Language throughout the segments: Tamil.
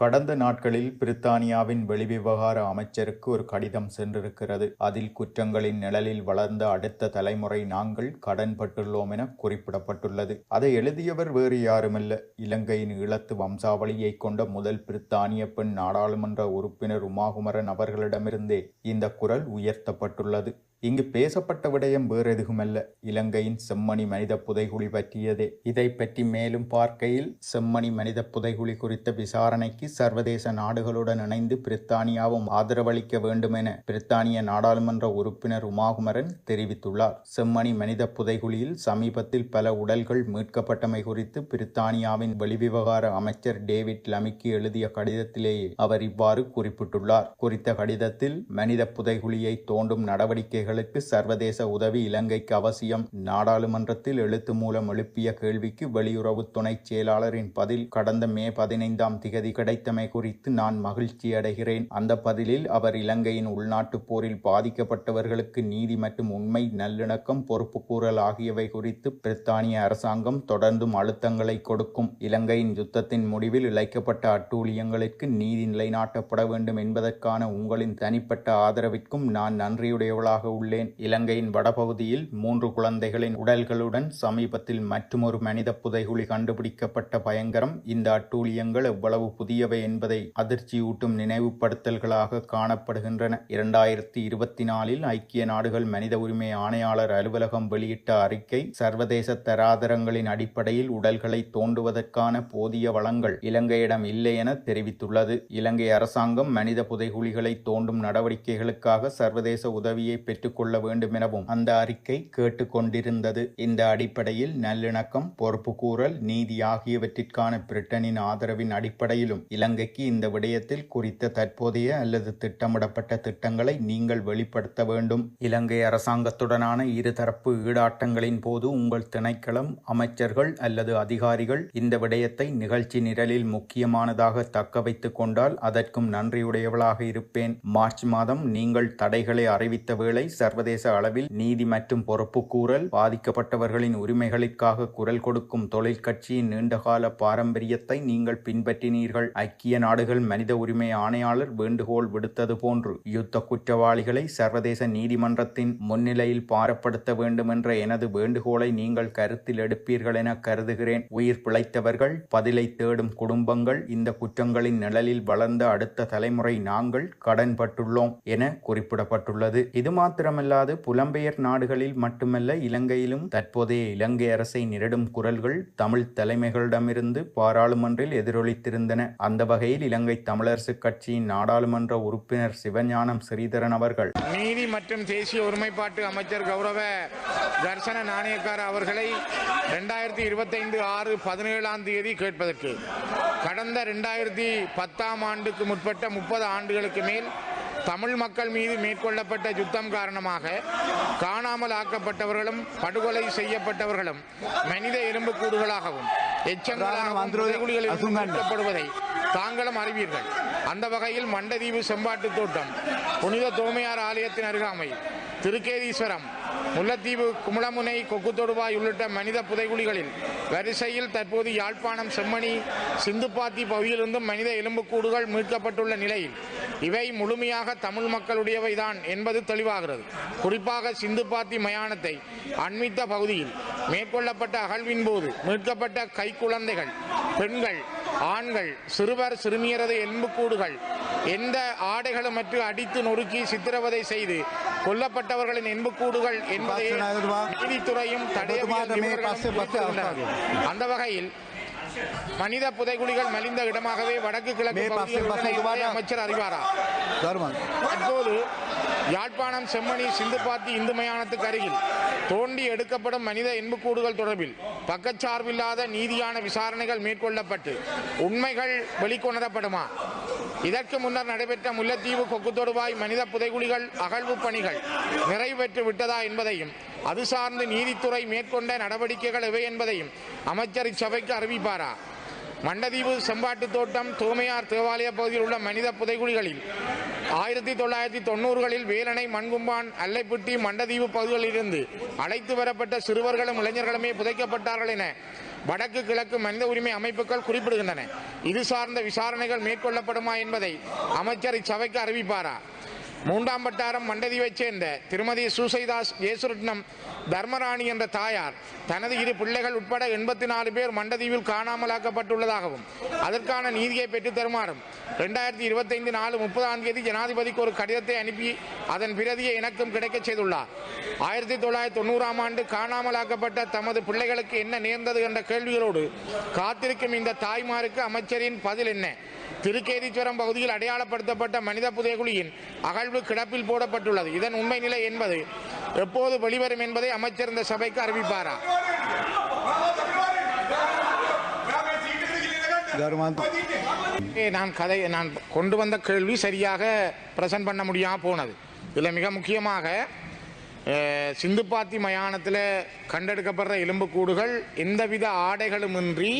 கடந்த நாட்களில் பிரித்தானியாவின் வெளிவிவகார அமைச்சருக்கு ஒரு கடிதம் சென்றிருக்கிறது. அதில் குற்றங்களின் நிழலில் வளர்ந்த அடுத்த தலைமுறை நாங்கள் கடன்பட்டுள்ளோம் என குறிப்பிடப்பட்டுள்ளது. அதை எழுதியவர் வேறு யாருமல்ல. இலங்கையின் ஈழத்து வம்சாவளியை கொண்ட முதல் பிரித்தானிய பெண் நாடாளுமன்ற உறுப்பினர் உமாகுமரன் அவர்களிடமிருந்தே இந்த குரல் உயர்த்தப்பட்டுள்ளது. இங்கு பேசப்பட்ட விடயம் வேறெதுகுமல்ல. இலங்கையின் செம்மணி மனித புதைகுழி பற்றியதே. இதை பற்றி மேலும் பார்க்கையில் செம்மணி மனித புதைகுழி குறித்த விசாரணைக்கு சர்வதேச நாடுகளுடன் இணைந்து பிரித்தானியாவும் ஆதரவளிக்க வேண்டும் என பிரித்தானிய நாடாளுமன்ற உறுப்பினர் உமாகுமரன் தெரிவித்துள்ளார். செம்மணி மனித புதைகுழியில் சமீபத்தில் பல உடல்கள் மீட்கப்பட்டமை குறித்து பிரித்தானியாவின் வெளிவிவகார அமைச்சர் டேவிட் லமிக்கு எழுதிய கடிதத்திலேயே அவர் இவ்வாறு குறிப்பிட்டுள்ளார். குறித்த கடிதத்தில் மனித புதைகுழியை தோண்டும் நடவடிக்கைகள் பிரச்சினைகளுக்கு சர்வதேச உதவி இலங்கைக்கு அவசியம். நாடாளுமன்றத்தில் எழுத்து மூலம் எழுப்பிய கேள்விக்கு வெளியுறவு துணை செயலாளரின் பதில் கடந்த மே பதினைந்தாம் திகதி கிடைத்தமை குறித்து நான் மகிழ்ச்சி அடைகிறேன். அந்த பதிலில் அவர் இலங்கையின் உள்நாட்டுப் போரில் பாதிக்கப்பட்டவர்களுக்கு நீதி மற்றும் உண்மை நல்லிணக்கம் பொறுப்புக்கூறல் ஆகியவை குறித்து பிரித்தானிய அரசாங்கம் தொடர்ந்தும் அழுத்தங்களை கொடுக்கும். இலங்கையின் யுத்தத்தின் முடிவில் இழைக்கப்பட்ட அட்டூழியங்களுக்கு நீதி நிலைநாட்டப்பட வேண்டும் என்பதற்கான உங்களின் தனிப்பட்ட ஆதரவிற்கும் நான் நன்றியுடையவளாக உள்ளேன். இலங்கையின் வடபகுதியில் மூன்று குழந்தைகளின் உடல்களுடன் சமீபத்தில் மற்றுமொரு மனித புதைகுழி கண்டுபிடிக்கப்பட்ட பயங்கரம். இந்த அட்டூழியங்கள் எவ்வளவு புதியவை என்பதை அதிர்ச்சியூட்டும் நினைவுபடுத்தல்களாக காணப்படுகின்றன. இரண்டாயிரத்தி இருபத்தி நாலில் ஐக்கிய நாடுகள் மனித உரிமை ஆணையாளர் அலுவலகம் வெளியிட்ட அறிக்கை சர்வதேச தராதரங்களின் அடிப்படையில் உடல்களை தோண்டுவதற்கான போதிய வளங்கள் இலங்கையிடம் இல்லை என தெரிவித்துள்ளது. இலங்கை அரசாங்கம் மனித புதைகுழிகளை தோண்டும் நடவடிக்கைகளுக்காக சர்வதேச உதவியை கொள்ள வேண்டும் எனவும் அந்த அறிக்கை கேட்டுக்கொண்டிருந்தது. இந்த அடிப்படையில் நல்லிணக்கம் பொறுப்பு கூறல் நீதி ஆகியவற்றிற்கான பிரிட்டனின் ஆதரவின் அடிப்படையிலும் இலங்கைக்கு இந்த விடயத்தில் குறித்த தற்போதைய அல்லது திட்டமிடப்பட்ட திட்டங்களை நீங்கள் வெளிப்படுத்த வேண்டும். இலங்கை அரசாங்கத்துடனான இருதரப்பு ஈடாட்டங்களின் போது உங்கள் திணைக்களம் அமைச்சர்கள் அல்லது அதிகாரிகள் இந்த விடயத்தை நிகழ்ச்சி நிரலில் முக்கியமானதாக தக்க வைத்துக் கொண்டால் அதற்கும் நன்றியுடையவளாக இருப்பேன். மார்ச் மாதம் நீங்கள் தடைகளை அறிவித்த வேளை சர்வதேச அளவில் நீதி மற்றும் பொறுப்பு கூறல் பாதிக்கப்பட்டவர்களின் உரிமைகளுக்காக குரல் கொடுக்கும் தொழிற்கட்சியின் நீண்டகால பாரம்பரியத்தை நீங்கள் பின்பற்றினீர்கள். ஐக்கிய நாடுகள் மனித உரிமை ஆணையாளர் வேண்டுகோள் விடுத்தது போன்று யுத்த குற்றவாளிகளை சர்வதேச நீதிமன்றத்தின் முன்னிலையில் பாரப்படுத்த வேண்டும் என்ற எனது வேண்டுகோளை நீங்கள் கருத்தில் எடுப்பீர்கள் என கருதுகிறேன். உயிர் பிழைத்தவர்கள் பதிலை தேடும் குடும்பங்கள் இந்த குற்றங்களின் நிழலில் வளர்ந்த அடுத்த தலைமுறை நாங்கள் கடன்பட்டுள்ளோம் என குறிப்பிடப்பட்டுள்ளது. இது மாத்திரமல்லாது புலம்பெயர் நாடுகளில் மட்டுமல்ல இலங்கையிலும் தற்போதைய இலங்கை அரசை நிரடும் குரல்கள் தமிழ் தலைமைகளிடமிருந்து பாராளுமன்றில் எதிரொலித்திருந்தன. அந்த வகையில் இலங்கை தமிழரசு கட்சியின் நாடாளுமன்ற உறுப்பினர் சிவஞானம் ஸ்ரீதரன் அவர்கள் நீதி மற்றும் தேசிய ஒருமைப்பாட்டு அமைச்சர் கௌரவ தர்சன நாணயக்கார அவர்களை இரண்டாயிரத்தி இருபத்தைந்து ஆறு பதினேழாம் தேதி கேட்பதற்கு. கடந்த இரண்டாயிரத்தி பத்தாம் ஆண்டுக்கு முற்பட்ட முப்பது ஆண்டுகளுக்கு மேல் தமிழ் மக்கள் மீது மேற்கொள்ளப்பட்ட யுத்தம் காரணமாக காணாமல் ஆக்கப்பட்டவர்களும் படுகொலை செய்யப்பட்டவர்களும் மனித எலும்புக்கூடுகளாகவும் எச்சங்களாகவும் புதைகுழிகளில் தாங்களும் அறிவீர்கள். அந்த வகையில் மண்டதீவு செம்பாட்டு தோட்டம் புனித தோமையார் ஆலயத்தின் அருகாமை திருக்கேதீஸ்வரம் முல்லைத்தீவு குமுளமுனை கொக்குத்தொடுவாய் உள்ளிட்ட மனித புதைகுழிகளில் வரிசையில் தற்போது யாழ்ப்பாணம் செம்மணி சிந்துப்பாத்தி பகுதியிலிருந்தும் மனித எலும்புக்கூடுகள் மீட்கப்பட்டுள்ள நிலையில் இவை முழுமையாக தமிழ் மக்களுடையவைதான் என்பது தெளிவாகிறது. குறிப்பாக சிந்துப்பாத்தி மயானத்தை அண்மித்த பகுதியில் மேற்கொள்ளப்பட்ட அகழ்வின் போது மீட்கப்பட்ட கைக்குழந்தைகள் பெண்கள் ஆண்கள் சிறுவர் சிறுமியரது எலும்புக்கூடுகள் எந்த ஆடைகளுமற்று அடித்து நொறுக்கி சித்திரவதை செய்து கொல்லப்பட்டவர்களின் எலும்புக்கூடுகள் என்பதை நீதித்துறையும் குறிப்பிடுகின்றனர். அந்த வகையில் மனித புதைகுழிகள் மலிந்த இடமாகவே வடக்கு கிழக்கு அமைச்சர் அறிவாரா? தற்போது யாழ்ப்பாணம் செம்மணி சிந்துப்பாத்தி இந்து மயானத்துக்கு அருகில் தோண்டி எடுக்கப்படும் மனித எண்புக்கூடுகள் தொடர்பில் பக்கச்சார்பில்லாத நீதியான விசாரணைகள் மேற்கொள்ளப்பட்டு உண்மைகள் வெளிக்கொணரப்படுமா? இதற்கு முன்னர் நடைபெற்ற முல்லைத்தீவு கொக்குத்தொடுவாய் மனித புதைகுழிகள் அகழ்வு பணிகள் நிறைவேற்று விட்டதா என்பதையும் அது சார்ந்து நீதித்துறை மேற்கொண்ட நடவடிக்கைகள் எவை என்பதையும் அமைச்சர் இச்சபைக்கு அறிவிப்பாரா? மண்டதீவு செம்பாட்டு தோட்டம் தூமையார் தேவாலய பகுதியில் உள்ள மனித புதைகுழிகளில் ஆயிரத்தி தொள்ளாயிரத்தி தொண்ணூறுகளில் வேலணை மண்கும்பான் அல்லைப்பட்டி மண்டதீவு பகுதிகளிலிருந்து அழைத்து வரப்பட்ட சிறுவர்களும் இளைஞர்களுமே புதைக்கப்பட்டார்கள் என வடக்கு கிழக்கு மனித உரிமை அமைப்புகள் குறிப்பிடுகின்றன. இது சார்ந்த விசாரணைகள் மேற்கொள்ளப்படுமா என்பதை அமைச்சர் இச்சபைக்கு அறிவிப்பாரா? மூன்றாம் வட்டாரம் மண்டதியைச் சேர்ந்த திருமதி சூசைதாஸ் ஏசுரட்னம் தர்மராணி என்ற தாயார். தனது இரு பிள்ளைகள் உட்பட எண்பத்தி நாலு பேர் மண்டதீவில் காணாமலாக்கப்பட்டுள்ளதாகவும் அதற்கான நீதியை பெற்றுத் தருமாறும். ரெண்டாயிரத்தி இருபத்தைந்து நாலு முப்பதாம் தேதி ஜனாதிபதிக்கு ஒரு கடிதத்தை அனுப்பி அதன் பிரதியை எனக்கும் கிடைக்கச் செய்துள்ளார். ஆயிரத்தி தொள்ளாயிரத்தி தொண்ணூறாம் ஆண்டு காணாமலாக்கப்பட்ட தமது பிள்ளைகளுக்கு என்ன நேர்ந்தது என்ற கேள்விகளோடு காத்திருக்கும் இந்த தாய்மாருக்கு அமைச்சரின் பதில் என்ன? திருக்கேதீஸ்வரம் பகுதியில் அடையாளப்படுத்தப்பட்ட மனித புதைகுழியின் வாழ்வு கிடப்பில் போடப்பட்டுள்ளது. இதன் உண்மை நிலை என்பது எப்போது வெளிவரும் என்பதை அமைச்சர் இந்த சபைக்கு அறிவிப்பாரா? நான் கதை நான் கொண்டு வந்த கேள்வி சரியாக பிரசன்ட் பண்ண முடியாமல் போனது. இதில் மிக முக்கியமாக சிந்துப்பாத்தி மயானத்தில் கண்டெடுக்கப்படுற எலும்புக்கூடுகள் எந்தவித ஆடைகளுமின்றி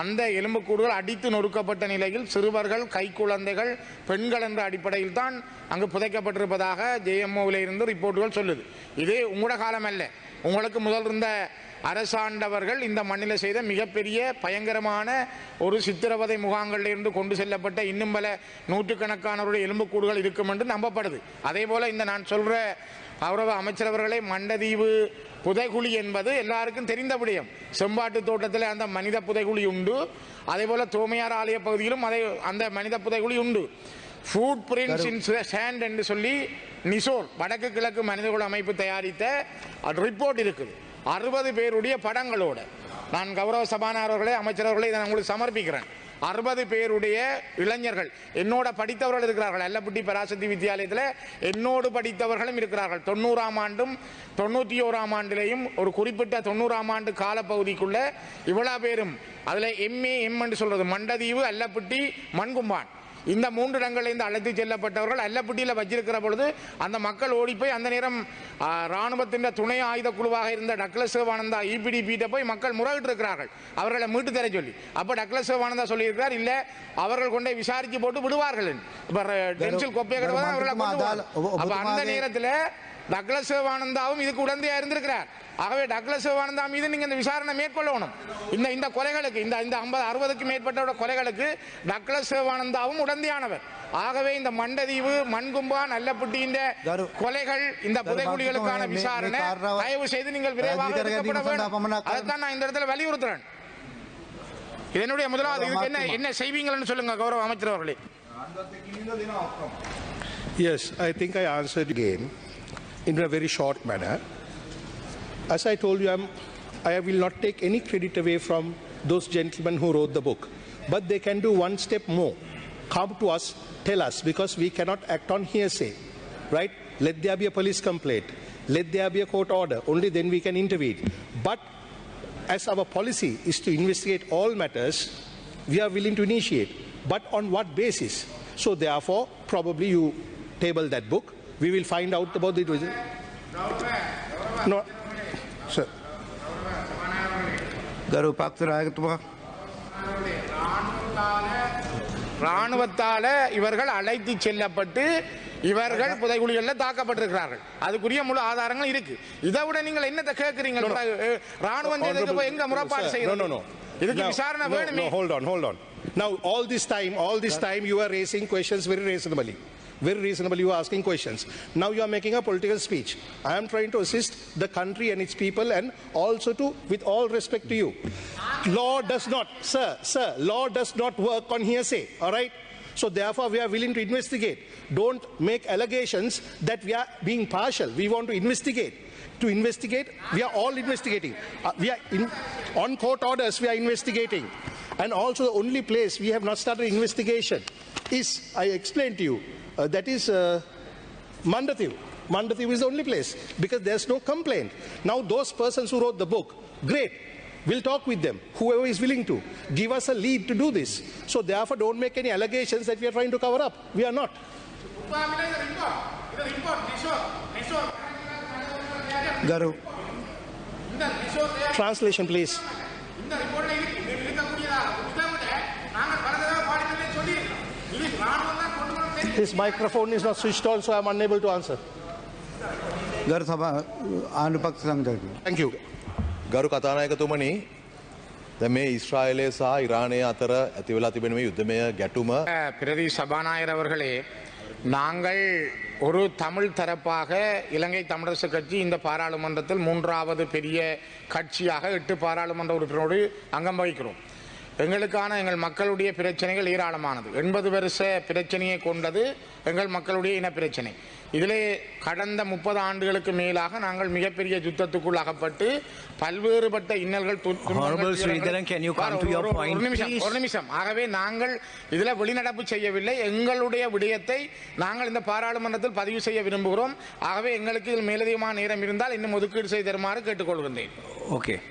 அந்த எலும்புக்கூடுகள் அடித்து நொறுக்கப்பட்ட நிலையில் சிறுவர்கள் கைக்குழந்தைகள் பெண்கள் என்ற அடிப்படையில் தான் அங்கு புதைக்கப்பட்டிருப்பதாக ஜேஎம்ஓவில் இருந்து ரிப்போர்ட்டுகள் சொல்லுது. இதே உங்களோட காலம் அல்ல. உங்களுக்கு முதல் இருந்த அரசாண்டவர்கள் இந்த மண்ணில் செய்த மிகப்பெரிய பயங்கரமான ஒரு சித்திரவதை முகாங்களில் இருந்து கொண்டு செல்லப்பட்ட இன்னும் பல நூற்றுக்கணக்கானவருடைய எலும்புக்கூடுகள் இருக்கும் என்று நம்பப்படுது. அதே போல் இந்த நான் சொல்கிற கௌரவ அமைச்சரவர்களே மண்டதீவு புதைகுழி என்பது எல்லாருக்கும் தெரிந்த விடயம். செம்பாட்டு தோட்டத்தில் அந்த மனித புதைகுழி உண்டு. அதே போல தோமையார் ஆலய பகுதியிலும் அதே அந்த மனித புதைகுழி உண்டு. ஃபுட் பிரிண்ட்ஸ் இன் சேண்ட் என்று சொல்லி நிசோர் வடக்கு கிழக்கு மனிதகுல அமைப்பு தயாரித்த ரிப்போர்ட் இருக்குது. அறுபது பேருடைய படங்களோட. நான் கௌரவ சபாநாயகர்களே அமைச்சரவர்களே இதை நான் உங்களுக்கு சமர்ப்பிக்கிறேன். அறுபது பேருடைய இளைஞர்கள் என்னோட படித்தவர்கள் இருக்கிறார்கள். அல்லப்பட்டி பராசக்தி வித்தியாலயத்தில் என்னோடு படித்தவர்களும் இருக்கிறார்கள். தொண்ணூறாம் ஆண்டும் தொண்ணூற்றி ஓராம் ஆண்டிலேயும் ஒரு குறிப்பிட்ட தொண்ணூறாம் ஆண்டு காலப்பகுதிக்குள்ளே இவ்வளோ பேரும் அதில் எம்ஏ எம் என்று சொல்கிறது மண்டதீவு அல்லப்பட்டி மண்கும்பான். இந்த மூன்று இடங்களிலிருந்து அழைத்து செல்லப்பட்டவர்கள் அல்லப்பட்டியில் வச்சிருக்கிற பொழுது அந்த மக்கள் ஓடி போய் அந்த நேரம் ராணுவத்தின் துணை ஆயுத குழுவாக இருந்த டக்ளஸ் சிவானந்தா இபிடிபிட்ட போய் மக்கள் முறையிட்டு இருக்கிறார்கள் அவர்களை மீட்டு தர சொல்லி. அப்ப டக்ளஸ் சிவானந்தா சொல்லியிருக்கிறார் இல்ல அவர்கள் கொண்டே விசாரிச்சு போட்டு விடுவார்கள். இப்ப டென்சில் கொப்பையை அவர்களை. அப்ப அந்த நேரத்தில் டக்ளஸ் சிவானந்தாவும் இதுக்கு உடந்தையா இருந்திருக்கிறார். ஆகவே டக்ளஸ் சிவானந்தா மீது நீங்க இந்த விசாரணை மேற்கொள்ளணும். இந்த இந்த கொலைகளுக்கு இந்த இந்த ஐம்பது அறுபதுக்கு மேற்பட்ட கொலைகளுக்கு டக்ளஸ் சிவானந்தாவும் உடந்தையானவர். ஆகவே இந்த மண்டதீவு மண்கும்பா நல்லப்பட்டியின் கொலைகள் இந்த மே- விசாரணை தயவு செய்து நீங்கள் விரைவாக எடுக்கப்பட வேண்டும். அதைத்தான் நான் இந்த இடத்துல வலியுறுத்துறேன். இதனுடைய முதலாவது இதுக்கு என்ன என்ன செய்வீங்கன்னு சொல்லுங்க கௌரவ அமைச்சர் அவர்களே. Yes, I think I answered again in a very short manner. As I told you, I'm, I will not take any credit away from those gentlemen who wrote the book. But they can do one step more. Come to us, tell us, because we cannot act on hearsay. Right? Let there be a police complaint. Let there be a court order. Only then we can intervene. But as our policy is to investigate all matters, we are willing to initiate. But on what basis? So therefore, probably you table that book. we will find out about the division. No, sir. கரு ராணுவத்தால இவர்கள் அழைத்து செல்லப்பட்டு இவர்கள் புதைகுழிகள்ல தாக்கப்பட்டிருக்கிறார்கள். அதுக்குரிய முழு ஆதாரங்கள் இருக்கு. இதை விட நீங்கள் என்னத்தை கேட்கறீங்க ராணுவம் எங்க முறைப்பாடு செய்யணும் இதுக்கு விசாரணை வேணும்? Hold on hold on now all this time all this time you are raising questions very reasonably Very reasonable, you are asking questions. Now you are making a political speech. I am trying to assist the country and its people, and also to, with all respect to you, law does not, sir, sir, law does not work on hearsay. All right. So therefore, we are willing to investigate. Don't make allegations that we are being partial. We want to investigate. To investigate, we are all investigating. Uh, we are in, on court orders. We are investigating, and also the only place we have not started investigation is I explained to you uh, that is uh. Mandathiv is the only place because there's no complaint. Now those persons who wrote the book, great. We'll talk with them, whoever is willing to. Give us a lead to do this. So therefore, don't make any allegations that we are trying to cover up. We are not. ගරු Translation, please. His microphone is not switched on, so I'm unable to answer. ගරු සභා ආණ්ඩු පක්ෂ සංවිධායකතුමා Thank you. ගරු කතානායකතුමනි දැන් මේ ඊශ්‍රායලය සහ ඉරානය අතර ඇතිවෙලා තිබෙන මේ යුද්ධමය ගැටුම பிரதி சபாநாயகர் அவர்களே நாங்கள் ஒரு தமிழ் தரப்பாக இலங்கை தமிழரசு கட்சி இந்த பாராளுமன்றத்தில் மூன்றாவது பெரிய கட்சியாக எட்டு பாராளுமன்ற உறுப்பினரோடு அங்கம் வகிக்கிறோம் எங்களுக்கான எங்கள் மக்களுடைய பிரச்சனைகள் ஏராளமானது. எண்பது வருஷ பிரச்சனையை கொண்டது எங்கள் மக்களுடைய இன பிரச்சனை. இதிலே கடந்த முப்பது ஆண்டுகளுக்கு மேலாக நாங்கள் மிகப்பெரிய யுத்தத்துக்குள் அகப்பட்டு பல்வேறுபட்ட இன்னல்கள் ஒரு- நிமிஷம்? ஒரு நிமிஷம். ஆகவே நாங்கள் இதுல வெளிநடப்பு செய்யவில்லை. எங்களுடைய விடயத்தை நாங்கள் இந்த பாராளுமன்றத்தில் பதிவு செய்ய விரும்புகிறோம். ஆகவே எங்களுக்கு இதில் மேலதிகமான நேரம் இருந்தால் இன்னும் ஒதுக்கீடு செய்து தருமாறு கேட்டுக்கொள்கின்றேன். Okay.